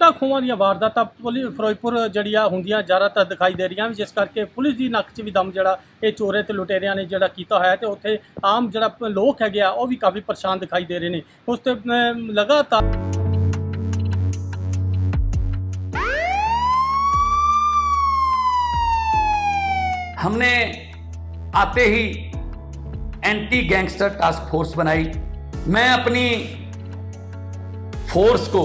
ਲੁੱਟਾਂ ਖੋਹਾਂ ਦੀਆਂ ਵਾਰਦਾਤਾਂ ਪੁਲਿਸ ਫਿਰੋਜ਼ਪੁਰ ਜਿਹੜੀਆਂ ਹੁੰਦੀਆਂ ਜ਼ਿਆਦਾਤਰ ਦਿਖਾਈ ਦੇ ਰਹੀਆਂ ਵੀ ਜਿਸ ਕਰਕੇ ਪੁਲਿਸ ਦੀ ਨੱਕ 'ਚ ਵੀ ਦਮ ਜਿਹੜਾ ਇਹ ਚੋਰੇ ਤੇ ਲੁਟੇਰਿਆਂ ਨੇ ਜਿਹੜਾ ਕੀਤਾ ਹੋਇਆ ਤੇ ਉੱਥੇ ਆਮ ਜਿਹੜਾ ਪ- ਲੋਕ ਹੈਗੇ ਆ ਉਹ ਵੀ ਕਾਫੀ ਪਰੇਸ਼ਾਨ ਦਿਖਾਈ ਦੇ ਰਹੇ ਨੇ ਉਸ ਤੇ ਅਮ, ਲਗਾਤਾਰ हमने आते ही एंटी गैंगस्टर टास्क फोर्स बनाई मैं अपनी फोर्स को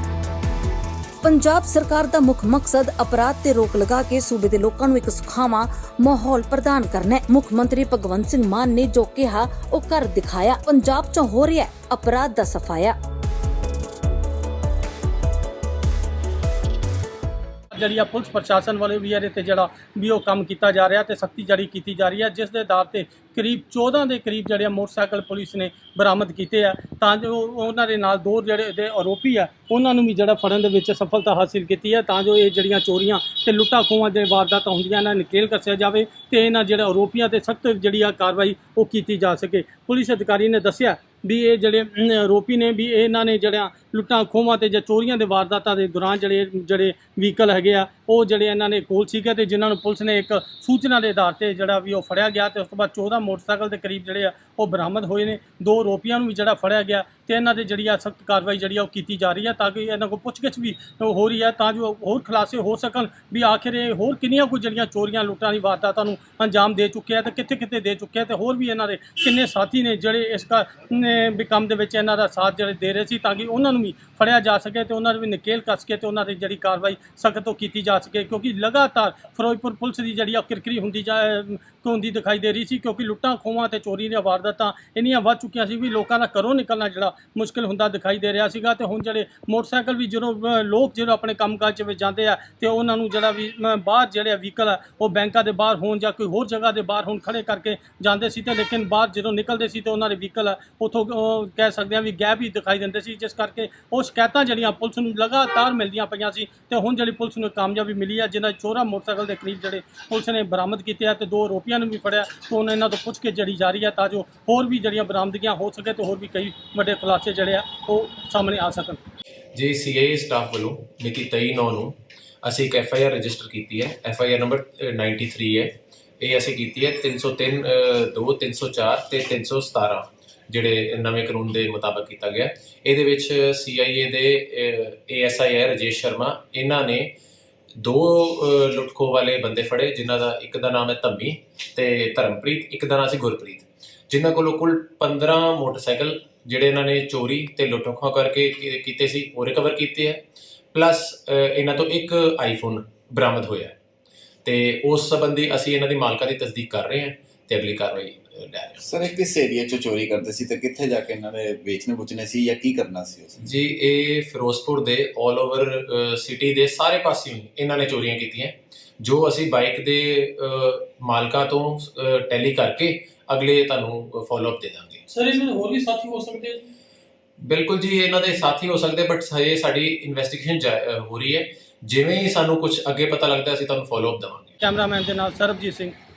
ਪੰਜਾਬ ਸਰਕਾਰ ਦਾ ਮੁੱਖ ਮਕਸਦ ਅਪਰਾਧ ਤੇ ਰੋਕ ਲਗਾ ਕੇ ਸੂਬੇ ਦੇ ਲੋਕਾਂ ਨੂੰ ਇੱਕ ਸੁਖਾਵਾਂ ਮਾਹੌਲ ਪ੍ਰਦਾਨ ਕਰਨਾ ਹੈ। ਮੁੱਖ ਮੰਤਰੀ ਭਗਵੰਤ ਸਿੰਘ ਮਾਨ ਨੇ ਜੋ ਕਿਹਾ, ਉਹ ਕਰ ਦਿਖਾਇਆ। ਪੰਜਾਬ 'ਚ ਹੋ ਰਿਹਾ ਅਪਰਾਧ ਦਾ ਸਫਾਇਆ। ਜਿਹੜੀ ਆ ਪੁਲਿਸ ਪ੍ਰਸ਼ਾਸਨ ਵਾਲੇ ਵੀ ਇਹਦੇ ਤੇ ਜਿਹੜਾ ਵੀ ਉਹ ਕੰਮ ਕੀਤਾ ਜਾ ਰਿਹਾ ਤੇ ਸਖਤੀ ਜਾਰੀ ਕੀਤੀ ਜਾ ਰਹੀ ਹੈ ਜਿਸ ਦੇ ਆਧਾਰ ਤੇ ਕਰੀਬ 14 ਦੇ ਕਰੀਬ ਜਿਹੜੇ ਆ ਮੋਟਰਸਾਈਕਲ ਪੁਲਿਸ ਨੇ ਬਰਾਮਦ ਕੀਤੇ ਆ। ਤਾਂ ਜੋ ਉਹਨਾਂ ਦੇ ਨਾਲ ਦੋ ਜਿਹੜੇ ਦੇ ਆਰੋਪੀ ਆ, ਉਹਨਾਂ ਨੂੰ ਵੀ ਜਿਹੜਾ ਫੜਨ ਦੇ ਵਿੱਚ ਸਫਲਤਾ ਹਾਸਿਲ ਕੀਤੀ ਹੈ ਤਾਂ ਜੋ ਇਹ ਜਿਹੜੀਆਂ ਚੋਰੀਆਂ ਤੇ ਲੁੱਟਾਂ ਖੋਹਾਂ ਦੇ ਵਾਰਦਾਤਾਂ ਹੁੰਦੀਆਂ, ਇਹਨਾਂ ਨੂੰ ਨਕੇਲ ਕੱਸਿਆ ਜਾਵੇ ਤੇ ਇਹਨਾਂ ਜਿਹੜੇ ਆਰੋਪੀਆਂ ਤੇ ਸਖਤ ਜਿਹੜੀ ਆ ਕਾਰਵਾਈ ਉਹ ਕੀਤੀ ਜਾ ਸਕੇ। ਪੁਲਿਸ ਅਧਿਕਾਰੀ ਨੇ ਦੱਸਿਆ ਵੀ ਇਹ ਜਿਹੜੇ ਅਮ, ਆਰੋਪੀ ਨੇ ਵੀ ਇਹਨਾਂ ਨੇ ਜਿਹੜਿਆਂ ਲੁੱਟਾਂ ਖੋਹਾਂ ਤੇ ਜਾਂ ਚੋਰੀਆਂ ਦੇ ਵਾਰਦਾਤਾਂ ਦੇ ਦੌਰਾਨ ਜਿਹੜੇ ਜਿਹੜੇ ਵਹੀਕਲ ਹੈਗੇ ਆ ਉਹ ਜਿਹੜੇ ਇਹਨਾਂ ਨੇ ਕੋਲ ਸੀਗੇ ਤੇ ਜਿਨ੍ਹਾਂ ਨੂੰ ਪੁਲਿਸ ਨੇ ਇੱਕ ਸੂਚਨਾ ਦੇ ਆਧਾਰ ਤੇ ਜਿਹੜਾ ਵੀ ਉਹ ਫੜਿਆ ਗਿਆ ਤੇ ਉਸ ਤੋਂ ਬਾਅਦ 14 ਮੋਟਰਸਾਈਕਲ ਦੇ ਕਰੀਬ ਜਿਹੜੇ ਆ ਉਹ ਬਰਾਮਦ ਹੋਏ ਨੇ। ਦੋ ਆਰੋਪੀਆਂ ਨੂੰ ਵੀ ਜਿਹੜਾ ਫੜਿਆ ਗਿਆ ਤੇ ਇਹਨਾਂ 'ਤੇ ਜਿਹੜੀ ਆ ਸਖਤ ਕਾਰਵਾਈ ਜਿਹੜੀ ਆ ਉਹ ਕੀਤੀ ਜਾ ਰਹੀ ਹੈ ਤਾਂ ਕਿ ਇਹਨਾਂ ਕੋਲ ਪੁੱਛਗਿੱਛ ਵੀ ਹੋ ਰਹੀ ਹੈ ਤਾਂ ਜੋ ਹੋਰ ਖੁਲਾਸੇ ਹੋ ਸਕਣ ਵੀ ਆਖਿਰ ਇਹ ਹੋਰ ਕਿੰਨੀਆਂ ਕੁ ਜਿਹੜੀਆਂ ਚੋਰੀਆਂ ਲੁੱਟਾਂ ਦੀ ਵਾਰਦਾਤਾਂ ਨੂੰ ਅੰਜਾਮ ਦੇ ਚੁੱਕੇ ਆ ਤੇ ਕਿੱਥੇ ਕਿੱਥੇ ਦੇ ਚੁੱਕੇ ਆ ਤੇ ਹੋਰ ਵੀ ਇਹਨਾਂ ਦੇ ਕਿੰਨੇ ਸਾਥੀ ਨੇ ਜਿਹੜੇ ਇਸ ਕਾ ਵੀ ਕੰਮ ਦੇ ਵਿੱਚ ਇਹਨਾਂ ਦਾ ਸਾਥ ਜਿਹੜੇ ਦੇ ਰਹੇ ਸੀ ਤਾਂ ਕਿ ਉਹਨਾਂ ਨੂੰ ਵੀ ਫੜਿਆ ਜਾ ਸਕੇ ਤੇ ਉਹਨਾਂ ਨੂੰ ਵੀ ਨਕੇਲ ਕੱਸ ਕੇ ਤੇ ਉਹਨਾਂ ਦੀ ਜਿਹੜੀ ਕਾਰਵਾਈ ਸਖਤ ਤੋਂ ਕੀਤੀ ਜਾ ਸਕੇ, ਕਿਉਂਕਿ ਲਗਾਤਾਰ ਫਿਰੋਜ਼ਪੁਰ ਪੁਲਿਸ ਦੀ ਜਿਹੜੀ ਆ ਕਿਰਕਰੀ ਹੁੰਦੀ ਜਾ ਹੁੰਦੀ ਦਿਖਾਈ ਦੇ ਰਹੀ ਸੀ, ਕਿਉਂਕਿ ਲੁੱਟਾਂ, ਖੋਹਾਂ ਤੇ ਚੋਰੀ ਦੀਆਂ ਵਾਰਦਾਤਾਂ ਇੰਨੀਆਂ ਵੱਧ ਚੁੱਕੀਆਂ ਸੀ ਵੀ ਲੋਕਾਂ ਦਾ ਘਰੋਂ ਨਿਕਲਣਾ ਜਿਹੜਾ ਮੁਸ਼ਕਲ ਹੁੰਦਾ ਦਿਖਾਈ ਦੇ ਰਿਹਾ ਸੀਗਾ ਤੇ ਹੁਣ ਜਿਹੜੇ ਮੋਟਰਸਾਈਕਲ ਵੀ ਜਦੋਂ ਲੋਕ ਜਦੋਂ ਆਪਣੇ ਕੰਮਕਾਜ 'ਚ ਵਿੱਚ ਜਾਂਦੇ ਆ ਤੇ ਉਹਨਾਂ ਨੂੰ ਜਿਹੜਾ ਵੀ ਬਾਹਰ ਜਿਹੜੇ ਵਹੀਕਲ ਆ, ਉਹ ਬੈਂਕਾਂ ਦੇ ਬਾਹਰ ਹੋਣ ਜਾਂ ਕੋਈ ਹੋਰ ਜਗ੍ਹਾ ਦੇ ਬਾਹਰ ਹੋਣ ਖੜੇ ਕਰਕੇ ਜਾਂਦੇ ਸੀ ਤੇ ਲੇਕਿਨ ਬਾਹਰ ਜਦੋਂ ਨਿਕਲਦੇ ਸੀ ਤੇ ਉਹਨਾਂ ਦੇ ਵਹੀਕਲ ਆ, ਉਥੋਂ ਕਹਿ ਸਕਦੇ ਆ ਵੀ ਗੈਪ ਹੀ ਦਿਖਾਈ ਦਿੰਦੇ ਸੀ ਜਿਸ ਕਰਕੇ ਉਹ ਸ਼ਿਕਾਇਤਾਂ ਜਿਹੜੀਆਂ ਪੁਲਿਸ ਨੂੰ ਲਗਾਤਾਰ ਮਿਲਦੀਆਂ ਪਈਆਂ ਸੀ ਤੇ ਹੁਣ ਜਿਹੜੀ ਪੁਲਿਸ ਨੂੰ ਕਾਮਯਾਬੀ ਮਿਲੀ ਆ ਜਿਨ੍ਹਾਂ ਚੋਰਾ ਮੋਟਰਸਾਈਕਲ ਦੇ ਕਰੀਬ ਜਿਹੜੇ ਪੁਲਿਸ ਨੇ ਬਰਾਮਦ ਕੀਤੇ ਆ ਤੇ ਦੋ ਆਰੋਪੀਆਂ ਨੂੰ ਵੀ ਫੜਿਆ ਤੇ ਉਹਨਾਂ ਇਹਨਾਂ ਤੋਂ ਪੁੱਛ ਕੇ ਜੜੀ ਜਾ ਆ ਤਾਂ ਜੋ ਹੋਰ ਵੀ ਜਿਹੜੀਆਂ ਬਰਾਮਦਗੀਆਂ ਹੋ ਸਕੇ ਤੇ ਹੋਰ ਵੀ ਕਈ ਵੱਡੇ ਖੁਲਾਸੇ ਜਿਹੜੇ ਆ ਉਹ ਸਾਹਮਣੇ ਆ ਸਕਣ। ਜੀ ਸੀਆਈਏ ਸਟਾਫ ਵੱਲੋਂ ਮਿਤੀ 23 ਨੌ ਨੂੰ ਅਸੀਂ ਇੱਕ ਐਫ ਆਈ ਆਰ ਰਜਿਸਟਰ ਕੀਤੀ ਹੈ ਐਫ ਆਈ ਆਰ ਨੰਬਰ 93 ਹੈ। ਇਹ ਅਸੀਂ ਕੀਤੀ ਹੈ 303 ਅ, 2 304 ਤੇ 317 ਜਿਹੜੇ ਨਵੇਂ ਕਾਨੂੰਨ ਦੇ ਮੁਤਾਬਕ ਕੀਤਾ ਗਿਆ। ਇਹਦੇ ਵਿੱਚ ਸੀਆਈਏ ਦੇ ਏਐਸਆਈ ਹੈ ਰਜੇਸ਼ ਸ਼ਰਮਾ ਇਹਨਾਂ ਨੇ ਦੋ ਅ, ਲੁੱਟਖੋ ਵਾਲੇ ਬੰਦੇ ਫੜੇ ਜਿਨ੍ਹਾਂ ਦਾ ਇੱਕ ਦਾ ਨਾਮ ਹੈ ਧੰਮੀ ਤੇ ਧਰਮਪ੍ਰੀਤ ਇੱਕ ਦਾ ਨਾਮ ਸੀ ਗੁਰਪ੍ਰੀਤ। ਜਿਨ੍ਹਾਂ ਕੋਲੋਂ ਕੁੱਲ 15 ਮੋਟਰਸਾਈਕਲ ਜਿਹੜੇ ਇਹਨਾਂ ਨੇ ਚੋਰੀ ਤੇ ਲੁੱਟਖੋ ਕਰਕੇ ਕੀਤੇ ਸੀ ਉਹ ਰਿਕਵਰ ਕੀਤੇ ਹੈ ਪਲੱਸ ਇਹਨਾਂ ਤੋਂ ਇੱਕ ਆਈਫੋਨ ਬਰਾਮਦ ਹੋਇਆ। ਹੈ। ਤੇ ਉਸ ਸੰਬੰਧੀ ਅਸੀਂ ਇਹਨਾਂ ਦੀ ਮਾਲਕਾਂ ਦੀ ਤਸਦੀਕ ਕਰ ਰਹੇ ਹਾਂ। ਤੇ ਅਗਲੀ ਕਾਰਵਾਈ ਲੈ ਰਹੇ ਹਾਂ। ਸਰ ਇਹ ਕਿਸ ਏਰੀਆ 'ਚ ਚੋਰੀ ਕਰਦੇ ਸੀ ਤੇ ਕਿੱਥੇ ਜਾ ਕੇ ਇਹਨਾਂ ਨੇ ਵੇਚਣੇ ਬੁਚਣੇ ਸੀ ਜਾਂ ਕੀ ਕਰਨਾ ਸੀ ਉਸ ਜੀ ਇਹ ਫਿਰੋਜ਼ਪੁਰ ਦੇ 올 ਓਵਰ ਸਿਟੀ ਦੇ ਸਾਰੇ ਪਾਸਿਓਂ ਇਹਨਾਂ ਨੇ ਚੋਰੀਆਂ ਕੀਤੀਆਂ। ਜੋ ਅਸੀਂ ਬਾਈਕ ਦੇ ਮਾਲਕਾਂ ਤੋਂ ਟੈਲੀ ਕਰਕੇ ਅਗਲੇ ਤੁਹਾਨੂੰ ਫਾਲੋ ਅਪ ਦੇ ਦਾਂਗੇ। ਸਰ ਇਹਨਾਂ ਦੇ ਹੋਰ ਵੀ ਸਾਥੀ ਹੋ ਸਕਦੇ ਬਿਲਕੁਲ ਜੀ ਇਹਨਾਂ ਦੇ ਸਾਥੀ ਹੋ ਸਕਦੇ ਬਟ ਹਜੇ ਸਾਡੀ ਇਨਵੈਸਟੀਗੇਸ਼ਨ ਹੋ ਰਹੀ ਹੈ। ਜਿਵੇਂ ਹੀ ਸਾਨੂੰ ਕੁਝ ਅੱਗੇ ਪਤਾ ਲੱਗਦਾ ਅਸੀਂ ਤੁਹਾਨੂੰ ਫਾਲੋ ਅਪ ਦੇਵਾਂਗੇ। ਕੈਮਰਾਮੈਨ ਦੇ ਨਾਲ ਸਰਬਜੀਤ ਸਿੰਘ।